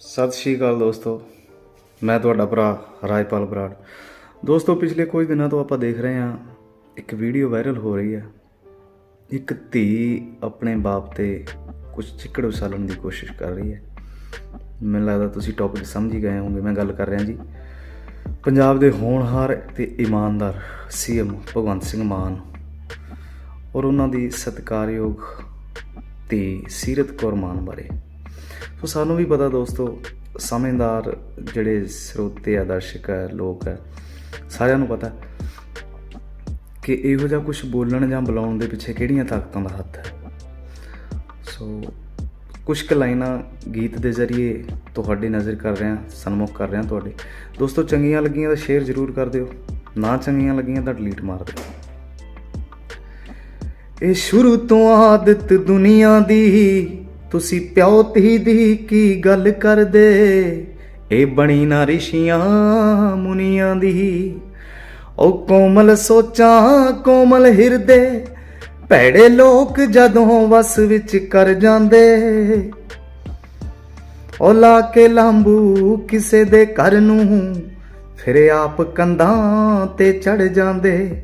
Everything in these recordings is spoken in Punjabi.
ਸਤਿ ਸ਼੍ਰੀ ਅਕਾਲ ਦੋਸਤੋ, ਮੈਂ ਤੁਹਾਡਾ ਭਰਾ ਰਾਜਪਾਲ ਬਰਾੜ। ਦੋਸਤੋ, ਪਿਛਲੇ ਕੁਝ ਦਿਨਾਂ ਤੋਂ ਆਪਾਂ ਦੇਖ ਰਹੇ ਹਾਂ, ਇੱਕ ਵੀਡੀਓ ਵਾਇਰਲ ਹੋ ਰਹੀ ਹੈ। ਇੱਕ ਧੀ ਆਪਣੇ ਬਾਪ ਤੇ ਕੁਝ ਚਿੱਕੜ ਉਛਾਲਣ ਦੀ ਕੋਸ਼ਿਸ਼ ਕਰ ਰਹੀ ਹੈ। ਮੈਨੂੰ ਲੱਗਦਾ ਤੁਸੀਂ ਟੌਪਿਕ ਸਮਝ ਹੀ ਗਏ ਹੋਵੋਗੇ, ਮੈਂ ਗੱਲ ਕਰ ਰਿਹਾ ਜੀ। ਪੰਜਾਬ ਦੇ ਹੋਣਹਾਰ ਤੇ ਇਮਾਨਦਾਰ ਸੀਐਮ ਭਗਵੰਤ ਸਿੰਘ ਮਾਨ ਔਰ ਉਹਨਾਂ ਦੀ ਸਤਿਕਾਰਯੋਗ ਤੇ ਸੀਰਤ ਕੌਰ ਮਾਨ ਬਾਰੇ। ਸੋ ਸਾਨੂੰ ਵੀ ਪਤਾ ਦੋਸਤੋ, ਸਮਝਦਾਰ ਜਿਹੜੇ ਸਰੋਤੇ ਆ, ਦਰਸ਼ਕ ਹੈ ਲੋਕ ਹੈ ਸਾਰਿਆਂ ਨੂੰ ਪਤਾ ਕਿ ਇਹੋ ਜਿਹਾ ਕੁਝ ਬੋਲਣ ਜਾਂ ਬੁਲਾਉਣ ਦੇ ਪਿੱਛੇ ਕਿਹੜੀਆਂ ਤਾਕਤਾਂ ਦਾ ਹੱਥ ਹੈ। ਸੋ ਕੁਝ ਕੁ ਲਾਈਨਾਂ ਗੀਤ ਦੇ ਜ਼ਰੀਏ ਤੁਹਾਡੀ ਨਜ਼ਰ ਕਰ ਰਿਹਾ ਸਨਮੁਖ ਕਰ ਰਿਹਾ ਤੁਹਾਡੇ। ਦੋਸਤੋ, ਚੰਗੀਆਂ ਲੱਗੀਆਂ ਤਾਂ ਸ਼ੇਅਰ ਜ਼ਰੂਰ ਕਰ ਦਿਓ, ਨਾ ਚੰਗੀਆਂ ਲੱਗੀਆਂ ਤਾਂ ਡਿਲੀਟ ਮਾਰ ਦਿਓ। ਇਹ ਸ਼ੁਰੂ ਤੋਂ ਆਦਤ ਦੁਨੀਆ ਦੀ ਤੁਸੀਂ ਪਿਓ ਧੀ ਦੀ ਕੀ ਗੱਲ ਕਰਦੇ? ਇਹ ਬਣੀ ਨਾ ਰਿਸ਼ੀਆਂ ਮੁਨੀਆਂ ਦੀ। ਉਹ ਕੋਮਲ ਸੋਚਾਂ, ਕੋਮਲ ਹਿਰਦੇ, ਭੈੜੇ ਲੋਕ ਜਦੋਂ ਵਸ ਵਿੱਚ ਕਰ ਜਾਂਦੇ। ਉਹ ਲਾ ਕੇ ਲਾਂਬੂ ਕਿਸੇ ਦੇ ਘਰ ਨੂੰ, ਫਿਰ ਆਪ ਕੰਧਾਂ ਤੇ ਚੜ ਜਾਂਦੇ।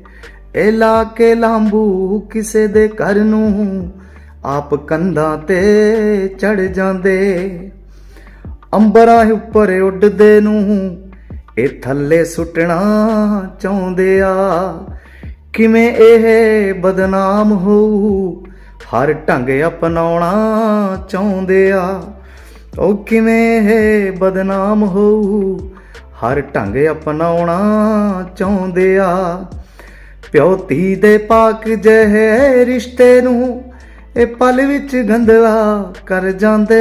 ਇਹ ਲਾ ਕੇ ਲਾਂਬੂ ਕਿਸੇ ਦੇ ਘਰ ਨੂੰ ਆਪ ਕੰਧਾਂ ਤੇ ਚੜ ਜਾਂਦੇ। ਅੰਬਰਾਂ ਉੱਪਰ ਉੱਡਦੇ ਨੂੰ ਇਹ ਥੱਲੇ ਸੁੱਟਣਾ ਚਾਹੁੰਦੇ ਆ। ਕਿਵੇਂ ਇਹ ਬਦਨਾਮ ਹੋਊ? ਹਰ ਢੰਗ ਅਪਣਾਉਣਾ ਚਾਹੁੰਦੇ ਆ। ਉਹ ਕਿਵੇਂ ਇਹ ਬਦਨਾਮ ਹੋਊ? ਹਰ ਢੰਗ ਅਪਣਾਉਣਾ ਚਾਹੁੰਦੇ ਆ। ਪਿਓ ਧੀ ਦੇ ਪਾਕ ਜਿਹੇ ਰਿਸ਼ਤੇ ਨੂੰ ਇਹ ਪਲ ਵਿੱਚ ਗੰਦਲਾ ਕਰ ਜਾਂਦੇ।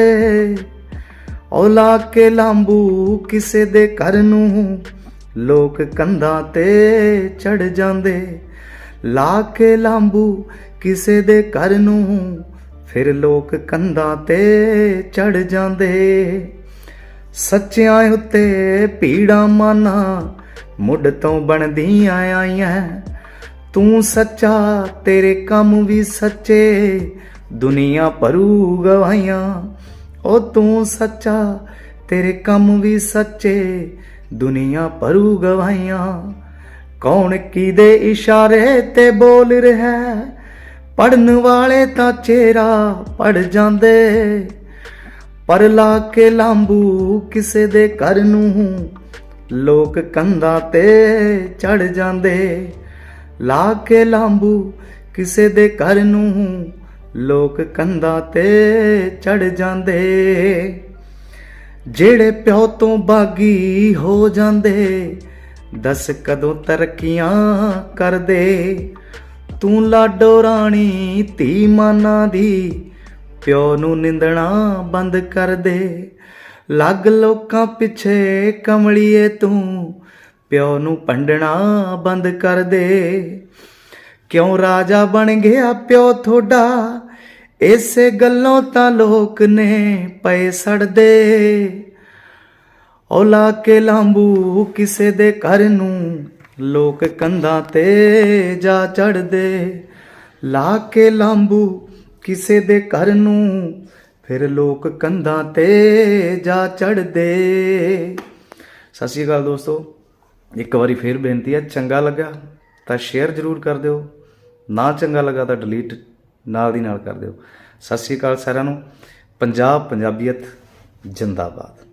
ਉਹ ਲਾ ਕੇ ਲਾਂਬੂ ਕਿਸੇ ਦੇ ਘਰ ਨੂੰ। ਲੋਕ ਕੰਧਾਂ ਤੇ ਚੜ ਜਾਂਦੇ। ਲਾ ਕੇ ਲਾਂਬੂ ਕਿਸੇ ਦੇ ਘਰ ਨੂੰ। ਫਿਰ ਲੋਕ ਕੰਧਾਂ ਤੇ ਚੜ ਜਾਂਦੇ। ਸੱਚਿਆਂ ਉੱਤੇ ਭੀੜਾਂ ਮਾਨਾ ਮੁੱਢ ਤੋਂ ਬਣਦੀਆਂ ਆਈਆਂ। ਤੂੰ ਸੱਚਾ, ਤੇਰੇ ਕੰਮ ਵੀ ਸੱਚੇ। ਦੁਨੀਆ ਭਰੂ ਗਵਾਈਆਂ ਉਹ ਤੂੰ ਸੱਚਾ, ਤੇਰੇ ਕੰਮ ਵੀ ਸੱਚੇ। ਦੁਨੀਆ ਭਰੂ ਗਵਾਈਆਂ ਕੌਣ ਕਿਦੇ ਇਸ਼ਾਰੇ ਤੇ ਬੋਲ ਰਿਹਾ ਪੜਨ ਵਾਲੇ ਤਾਂ ਚਿਹਰਾ ਪੜ ਜਾਂਦੇ। ਪਰ ਲਾ ਕੇ ਲਾਂਬੂ ਕਿਸੇ ਦੇ ਘਰ ਨੂੰ। ਲੋਕ ਕੰਧਾਂ ਤੇ ਚੜ ਜਾਂਦੇ। ਲਾ ਕੇ ਲਾਂਬੂ ਕਿਸੇ ਦੇ ਘਰ ਨੂੰ। ਲੋਕ ਕੰਧਾਂ ਤੇ ਚੜ ਜਾਂਦੇ। ਜਿਹੜੇ ਪਿਓ ਤੋਂ ਬਾਗੀ ਹੋ ਜਾਂਦੇ, ਦੱਸ ਕਦੋਂ ਤਰੱਕੀਆਂ ਕਰਦੇ। ਤੂੰ ਲਾਡੋ ਰਾਣੀ ਧੀ ਮਾਨਾ ਦੀ, ਪਿਓ ਨੂੰ ਨਿੰਦਣਾ ਬੰਦ ਕਰ ਦੇ। ਲੱਗ ਲੋਕਾਂ ਪਿੱਛੇ ਕਮਲੀਏ ਤੂੰ ਪਿਓ ਨੂੰ ਪੰਡਣਾ ਬੰਦ ਕਰ ਦੇ। ਕਿਉਂ ਰਾਜਾ ਬਣ ਗਿਆ ਪਿਓ ਥੋੜਾ ਇਸੇ ਗੱਲੋਂ ਤਾਂ ਲੋਕ ਨੇ ਪਏ ਸੜਦੇ ਉਹ ਲਾ ਕੇ ਲਾਂਬੂ ਕਿਸੇ ਦੇ ਘਰ ਨੂੰ, ਲੋਕ ਕੰਧਾਂ ਤੇ ਜਾ ਚੜਦੇ ਲਾ ਕੇ ਲਾਂਬੂ ਕਿਸੇ ਦੇ ਘਰ ਨੂੰ, ਫਿਰ ਲੋਕ ਕੰਧਾਂ ਤੇ ਜਾ ਚੜਦੇ ਸਤਿ ਸ਼੍ਰੀ ਅਕਾਲ ਦੋਸਤੋ। ਇੱਕ ਵਾਰੀ ਫੇਰ ਬੇਨਤੀ ਹੈ, ਚੰਗਾ ਲੱਗਾ ਤਾਂ ਸ਼ੇਅਰ ਜ਼ਰੂਰ ਕਰ ਦਿਓ। ਨਾ ਚੰਗਾ ਲੱਗਾ ਤਾਂ ਡਿਲੀਟ ਨਾਲ ਦੀ ਨਾਲ ਕਰ ਦਿਓ। ਸਤਿ ਸ਼੍ਰੀ ਅਕਾਲ ਸਾਰਿਆਂ ਨੂੰ। ਪੰਜਾਬ ਪੰਜਾਬੀਅਤ ਜਿੰਦਾਬਾਦ।